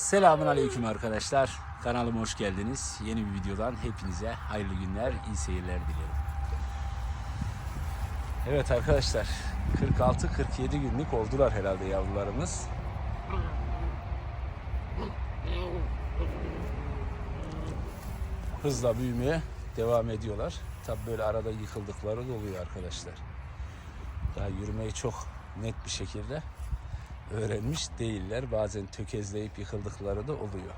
Selamun Aleyküm arkadaşlar. Kanalıma hoş geldiniz. Yeni bir videodan hepinize hayırlı günler, iyi seyirler dilerim. Evet arkadaşlar, 46-47 günlük oldular herhalde yavrularımız. Hızla büyümeye devam ediyorlar. Tabi böyle arada yıkıldıkları da oluyor arkadaşlar. Daha yürümeyi çok net bir şekilde öğrenmiş değiller. Bazen tökezleyip yıkıldıkları da oluyor.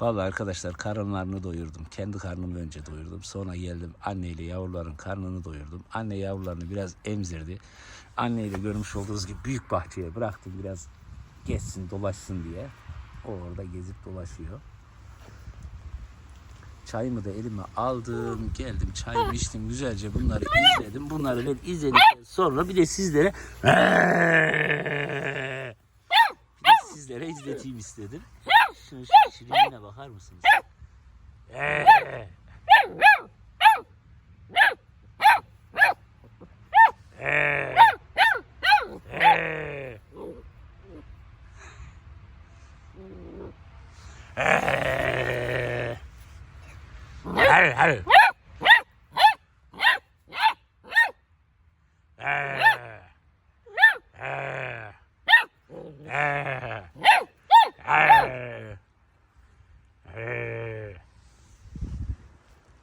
Vallahi arkadaşlar karınlarını doyurdum. Kendi karnımı önce doyurdum. Sonra geldim anneyle yavruların karnını doyurdum. Anne yavrularını biraz emzirdi. Anneyle görmüş olduğunuz gibi büyük bahçeye bıraktım biraz geçsin dolaşsın diye. O orada gezip dolaşıyor. Çayımı da elime aldım, geldim çayımı içtim güzelce bunları izledim. Bunları ben izledikten sonra bir de sizlere bir de sizlere izleteyim istedim. Şunun şu şirinliğine bakar mısınız? Har har.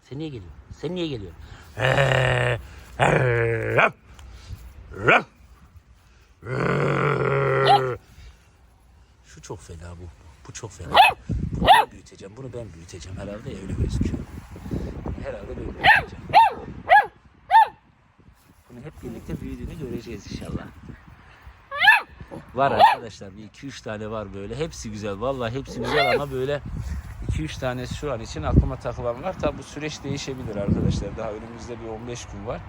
Sen niye geliyorsun? Sen niye geliyorsun? Şu çok fena bu. Bu çok fena. Bunu ben büyüteceğim. Bunu ben büyüteceğim herhalde öyle gözüküyor. Herhalde ben büyüteceğim. Bunu hep birlikte büyüdüğünü göreceğiz inşallah. Var arkadaşlar bir iki üç tane var böyle. Hepsi güzel. Vallahi hepsi güzel ama böyle 2-3 tanesi şu an için aklıma takılan var. Tabi bu süreç değişebilir arkadaşlar. Daha önümüzde bir 15 gün var.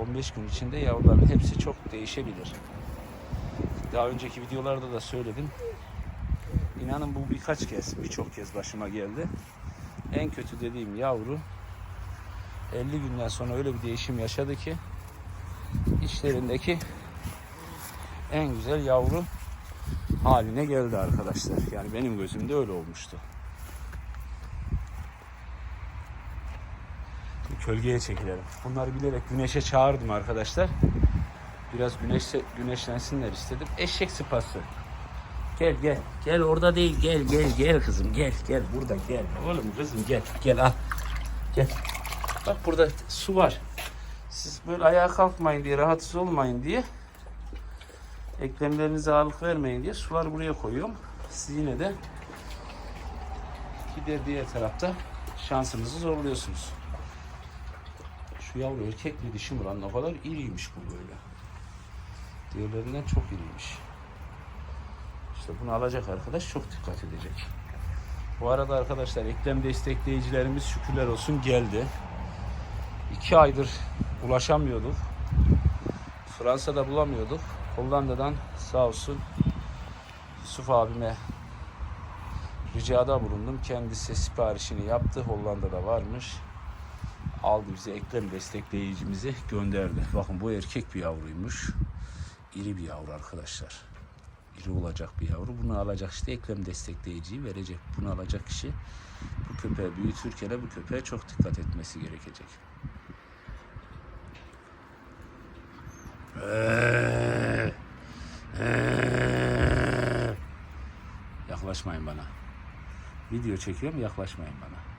15 gün içinde yavruların hepsi çok değişebilir. Daha önceki videolarda da söyledim. İnanın bu birkaç kez, birçok kez başıma geldi. En kötü dediğim yavru 50 günden sonra öyle bir değişim yaşadı ki içlerindeki en güzel yavru haline geldi arkadaşlar. Yani benim gözümde öyle olmuştu. Kölgeye çekilelim. Bunları bilerek güneşe çağırdım arkadaşlar. Biraz güneşe, güneşlensinler istedim. Eşek sıpası. Gel gel. Gel orada değil. Gel gel gel kızım. Gel gel burada gel. Oğlum kızım gel. Gel al. Gel. Bak burada su var. Siz böyle ayağa kalkmayın diye, rahatsız olmayın diye eklemlerinize ağırlık vermeyin diye sular buraya koyuyorum. Siz yine de gider diğer tarafta şansınızı zorluyorsunuz. Şu yavru erkek mi dişi mi lan ne kadar iriymiş bu böyle. Diğerlerinden çok iriymiş. İşte bunu alacak arkadaş çok dikkat edecek. Bu arada arkadaşlar eklem destekleyicilerimiz şükürler olsun geldi. İki aydır ulaşamıyorduk. Fransa'da bulamıyorduk. Hollanda'dan sağ olsun Yusuf abime ricada bulundum. Kendisi siparişini yaptı. Hollanda'da varmış. Aldı bize eklem destekleyicimizi gönderdi. Bakın bu erkek bir yavruymuş. İri bir yavru arkadaşlar. İri olacak bir yavru. Bunu alacak işte eklem destekleyiciyi verecek. Bunu alacak kişi bu köpeği büyütürken bu köpeğe çok dikkat etmesi gerekecek. Yaklaşmayın bana. Video çekiyorum yaklaşmayın bana.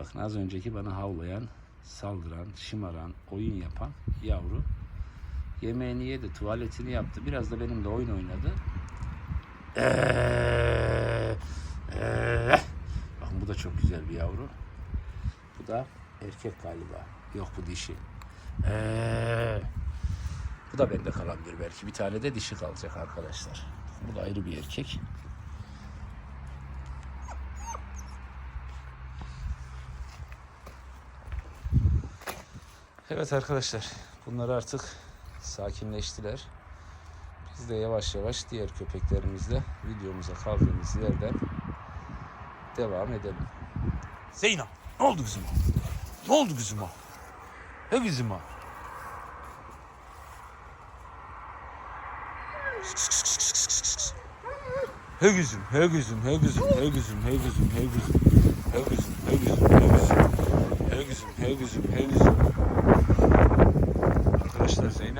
Bakın az önceki bana havlayan, saldıran, şımaran, oyun yapan yavru yemeğini yedi, tuvaletini yaptı. Biraz da benimle oyun oynadı. Eee, eee. Bakın bu da çok güzel bir yavru. Bu da erkek galiba. Yok bu dişi. Eee. Bu da bende kalabilir belki. Bir tane de dişi kalacak arkadaşlar. Bu da ayrı bir erkek. Evet arkadaşlar. Bunlar artık sakinleştiler. Biz de yavaş yavaş diğer köpeklerimizle videomuza kaldığımız yerden devam edelim. Zeyna ne oldu kızıma? Ne oldu kızıma? He kızıma? He kızım, he kızım, he kızım, he kızım, he kızım, he kızım, he kızım, he kızım, he kızım, he kızım, he kızım, he kızım.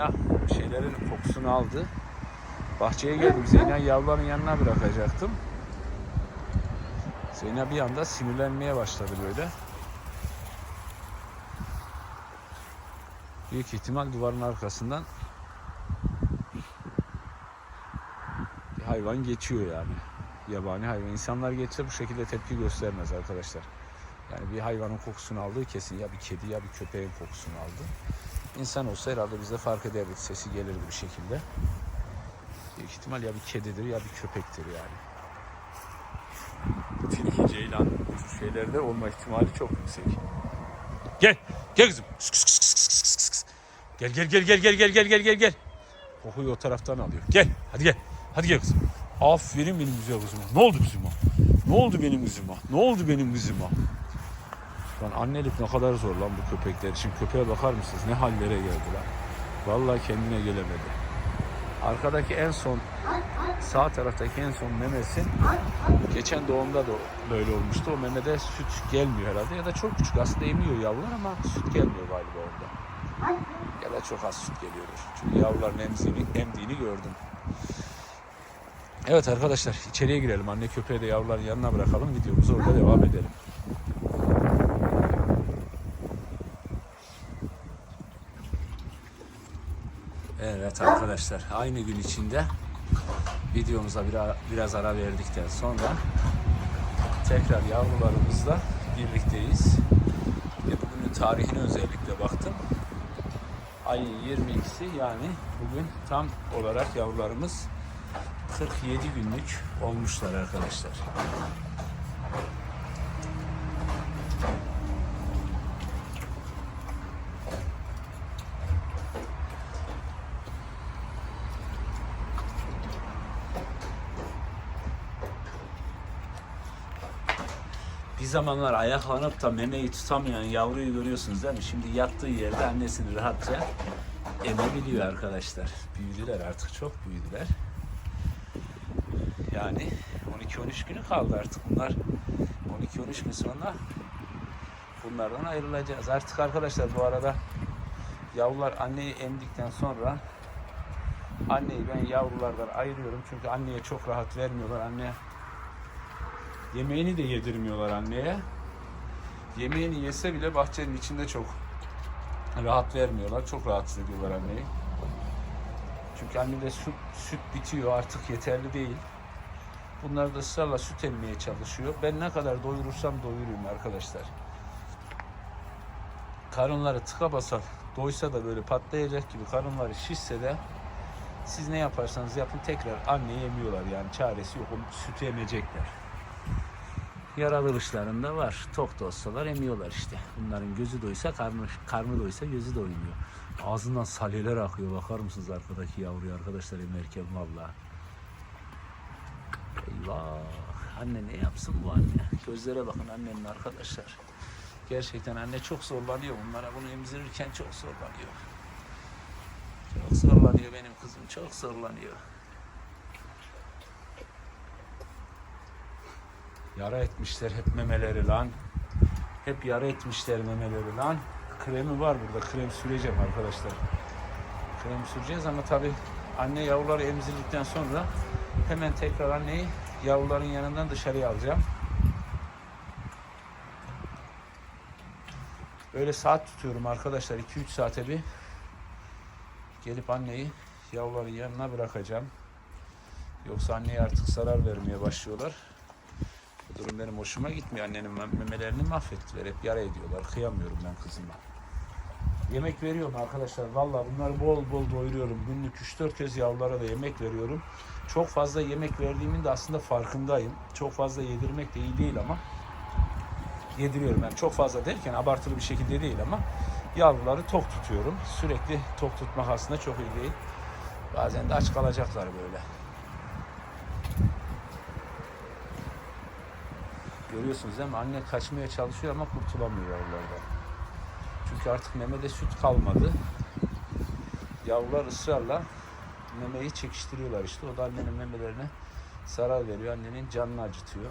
Zeyna şeylerin kokusunu aldı. Bahçeye geldim. Zeyna yavruların yanına bırakacaktım. Zeyna bir anda sinirlenmeye başladı böyle. Büyük ihtimal duvarın arkasından bir hayvan geçiyor yani. Yabani hayvan. İnsanlar geçse bu şekilde tepki göstermez arkadaşlar. Yani bir hayvanın kokusunu aldığı kesin ya bir kedi ya bir köpeğin kokusunu aldı. İnsan olsa herhalde biz de fark ederdik. Sesi gelirdi bir şekilde. Büyük ihtimal ya bir kedidir ya bir köpektir yani. Tilki, ceylan bu şeylerde olma ihtimali çok yüksek. Gel, gel kızım. Gel gel gel gel gel gel gel gel gel gel. Kokuyu o taraftan alıyor. Gel, hadi gel. Hadi gel kızım. Aferin benim güzel kızıma. Ne oldu kızıma? Ne oldu benim kızıma? Ne oldu benim kızıma? Lan annelik ne kadar zor lan bu köpekler için. Köpeğe bakar mısınız? Ne hallere geldi lan. Vallahi kendine gelemedi. Arkadaki en son sağ taraftaki en son memesi geçen doğumda da böyle olmuştu. O memede süt gelmiyor herhalde ya da çok küçük aslında emiyor yavrular ama süt gelmiyor galiba orada. Ya da çok az süt geliyordur. Çünkü yavruların emziğini, emdiğini gördüm. Evet arkadaşlar içeriye girelim. Anne köpeği de yavruların yanına bırakalım. Videomuza orada devam edelim. Evet arkadaşlar aynı gün içinde videomuza biraz, ara verdikten sonra tekrar yavrularımızla birlikteyiz. Ve bugünün tarihine özellikle baktım. Ayın 22'si yani bugün tam olarak yavrularımız 47 günlük olmuşlar arkadaşlar. Bir zamanlar ayaklanıp da memeyi tutamayan yavruyu görüyorsunuz değil mi? Şimdi yattığı yerde annesini rahatça emebiliyor arkadaşlar. Büyüdüler artık çok büyüdüler. Yani 12-13 günü kaldı artık bunlar. 12-13 gün sonra bunlardan ayrılacağız. Artık arkadaşlar bu arada yavrular anneyi emdikten sonra anneyi ben yavrulardan ayırıyorum. Çünkü anneye çok rahat vermiyorlar. Anne Yemeğini de yedirmiyorlar anneye. Yemeğini yese bile bahçenin içinde çok rahat vermiyorlar. Çok rahatsız ediyorlar anneyi. Çünkü annede süt, süt bitiyor artık yeterli değil. Bunlar da ısrarla süt emmeye çalışıyor. Ben ne kadar doyurursam doyurayım arkadaşlar. Karınları tıka basa doysa da böyle patlayacak gibi karınları şişse de siz ne yaparsanız yapın tekrar anneyi emiyorlar yani çaresi yok. O sütü yaratılışlarında var. Tok da olsalar emiyorlar işte. Bunların gözü doysa karnı, karnı doysa gözü doymuyor. Ağzından salyeler akıyor. Bakar mısınız arkadaki yavruya arkadaşlar emerken valla. Eyvah. Anne ne yapsın bu anne? Gözlere bakın annenin arkadaşlar. Gerçekten anne çok zorlanıyor bunlara. Bunu emzirirken çok zorlanıyor. Çok zorlanıyor benim kızım. Çok zorlanıyor. Yara etmişler hep memeleri lan. Hep yara etmişler memeleri lan. Kremi var burada. Krem süreceğim arkadaşlar. Krem süreceğiz ama tabi anne yavruları emzirdikten sonra hemen tekrar anneyi yavruların yanından dışarıya alacağım. Böyle saat tutuyorum arkadaşlar 2-3 saate bir gelip anneyi yavruların yanına bırakacağım. Yoksa anneye artık zarar vermeye başlıyorlar. Durum benim hoşuma gitmiyor. Annenin mem- memelerini mahvettiler. Hep yara ediyorlar. Kıyamıyorum ben kızıma. Yemek veriyorum arkadaşlar. Vallahi bunları bol bol doyuruyorum. Günlük 3-4 kez yavrulara da yemek veriyorum. Çok fazla yemek verdiğimin de aslında farkındayım. Çok fazla yedirmek de iyi değil ama yediriyorum. Yani çok fazla derken abartılı bir şekilde değil ama yavruları tok tutuyorum. Sürekli tok tutmak aslında çok iyi değil. Bazen de aç kalacaklar böyle. Görüyorsunuz değil mi? Anne kaçmaya çalışıyor ama kurtulamıyor yavrulardan. Çünkü artık memede süt kalmadı. Yavrular ısrarla memeyi çekiştiriyorlar işte. O da annenin memelerine zarar veriyor. Annenin canını acıtıyor.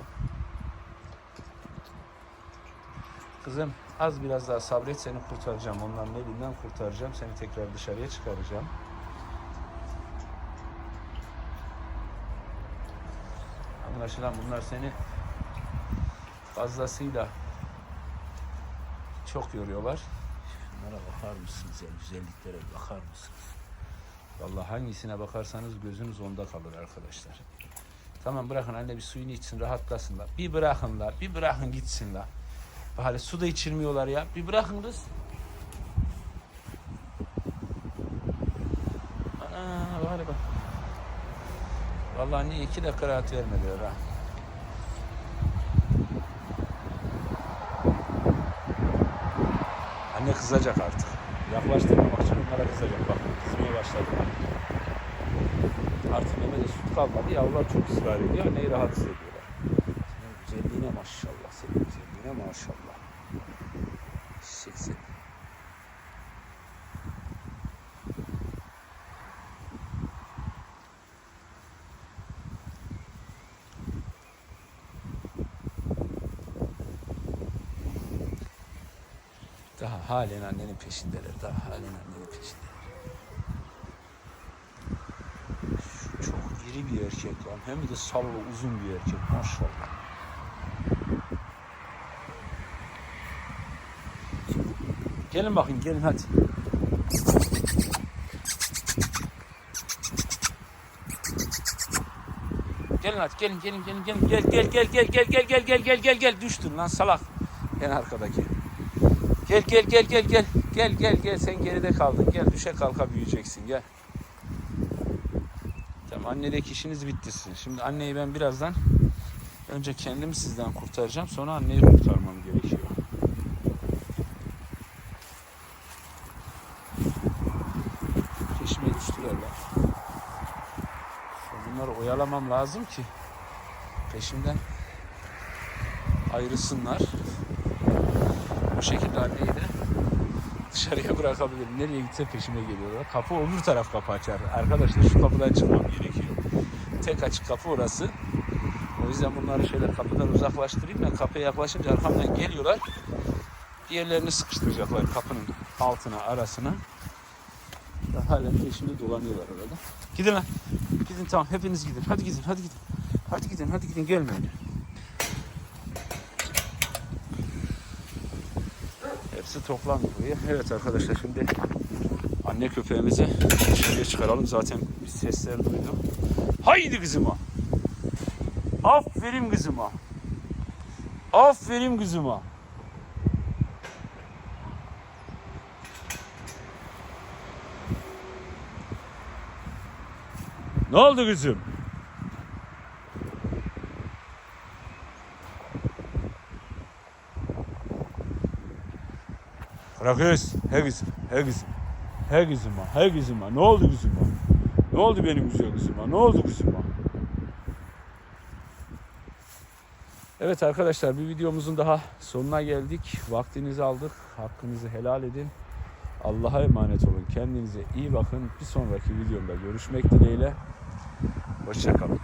Kızım az biraz daha sabret seni kurtaracağım. Onların elinden kurtaracağım. Seni tekrar dışarıya çıkaracağım. Anlaşılan bunlar seni fazlasıyla çok yoruyorlar. Şunlara bakar mısınız ya? Güzelliklere bakar mısınız? Vallahi hangisine bakarsanız gözünüz onda kalır arkadaşlar. Tamam bırakın anne bir suyunu içsin rahatlasın la. Bir bırakın la. Bir bırakın gitsin la. Bari su da içirmiyorlar ya. Bir bırakın kız. Ana bari bak. Vallahi anne iki dakika rahat vermediler ha. Anne kızacak artık. Yaklaştırmamak için onlara kızacak. Bak kızmaya başladı. Artık memede süt kalmadı. Yavrular çok ısrar ediyor. Anneyi rahatsız ediyorlar. Senin güzelliğine maşallah. Senin güzelliğine maşallah. Çiçek seni. Daha halen annenin peşindeler. Daha halen annenin peşindeler. Şu çok iri bir erkek lan. Hem de sallı uzun bir erkek. Maşallah. Gelin bakayım gelin hadi. Gelin hadi gelin gelin gelin gelin gel gel gel gel gel gel gel gel gel gel gel düştün lan salak en arkadaki. Gel gel gel gel gel gel gel gel sen geride kaldın gel düşe kalka büyüyeceksin gel. Tamam annedeki işiniz bitti sizin. Şimdi anneyi ben birazdan önce kendimi sizden kurtaracağım sonra anneyi kurtarmam gerekiyor. Peşime düştüler Bunları oyalamam lazım ki peşimden ayrılsınlar. Bu şekilde anneyi de dışarıya bırakabilirim. Nereye gitse peşime geliyorlar. Kapı öbür taraf kapı açar. Arkadaşlar şu kapıdan çıkmam gerekiyor. Tek açık kapı orası. O yüzden bunları şöyle kapıdan uzaklaştırayım. Ben kapıya yaklaşınca arkamdan geliyorlar. Diğerlerini sıkıştıracaklar kapının altına, arasına. Ya halen peşimde dolanıyorlar orada. Gidin lan. Gidin tamam hepiniz gidin. Hadi gidin hadi gidin. Hadi gidin hadi gidin gelmeyin. Hepsi toplandı. Evet arkadaşlar şimdi anne köpeğimizi dışarıya çıkaralım. Zaten bir sesler duydum. Haydi kızıma. Aferin kızıma. Aferin kızıma. Ne oldu kızım? Bırakıyoruz. He kızım, he kızım. He kızıma, he kızıma. Ne oldu kızıma? Ne oldu benim güzel kızıma? Ne oldu kızıma? Evet arkadaşlar bir videomuzun daha sonuna geldik. Vaktinizi aldık. Hakkınızı helal edin. Allah'a emanet olun. Kendinize iyi bakın. Bir sonraki videomda görüşmek dileğiyle. Hoşçakalın.